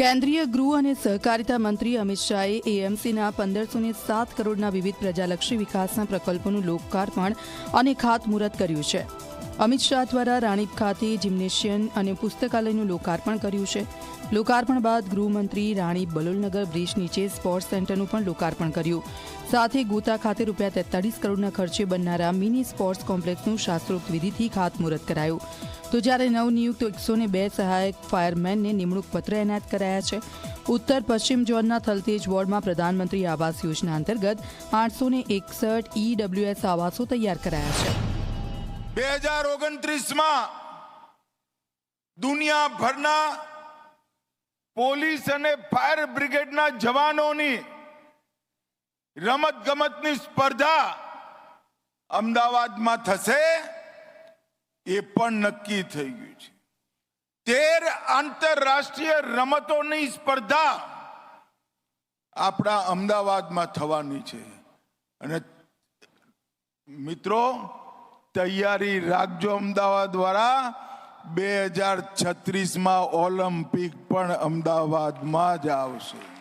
કેન્દ્રીય ગૃહ અને સહકારિતા મંત્રી અમિત શાહે એએમસીના પંદરસો ને સાત કરોડના વિવિધ પ્રજાલક્ષી વિકાસના પ્રકલ્પોનું લોકાર્પણ અને ખાતમુહૂર્ત કર્યું છે. અમિત શાહ દ્વારા રાણીપ ખાતે જિમ્નેશિયન અને પુસ્તકાલયનું લોકાર્પણ કર્યું છે. લોકાર્પણ બાદ ગૃહમંત્રી રાણીપ બલોલનગર બ્રિજ નીચે સ્પોર્ટ્સ સેન્ટરનું પણ લોકાર્પણ કર્યું. સાથે ગોતા ખાતે રૂપિયા તેતાળીસ કરોડના ખર્ચે બનનારા મિની સ્પોર્ટ્સ કોમ્પ્લેક્સનું શાસ્ત્રોક્ત વિધિથી ખાતમુહૂર્ત કરાયું. તો જ્યારે નવનિયુક્ત એકસો ને બે સહાયક ફાયરમેનને નિમણૂક પત્ર એનાયત કરાયા છે, ઉત્તર પશ્ચિમ ઝોનના થલતેજ વોર્ડમાં પ્રધાનમંત્રી આવાસ યોજના અંતર્ગત આઠસો ને એકસઠ ઈડબ્લ્યુએસ આવાસો તૈયાર કરાયા છે. બે હજાર ઓગણત્રીસમાં દુનિયાભરના પોલીસ અને ફાયર બ્રિગેડના જવાનોની રમત ગમતની સ્પર્ધા અમદાવાદમાં થશે, એ પણ નક્કી થઈ ગયું છે. તેર આંતરરાષ્ટ્રીય રમતોની સ્પર્ધા આપણા અમદાવાદમાં થવાની છે. અને મિત્રો તૈયારી રાખજો અમદાવાદ વાળા. બે હજાર છત્રીસમાં ઓલિમ્પિક પણ અમદાવાદમાં જ આવશે.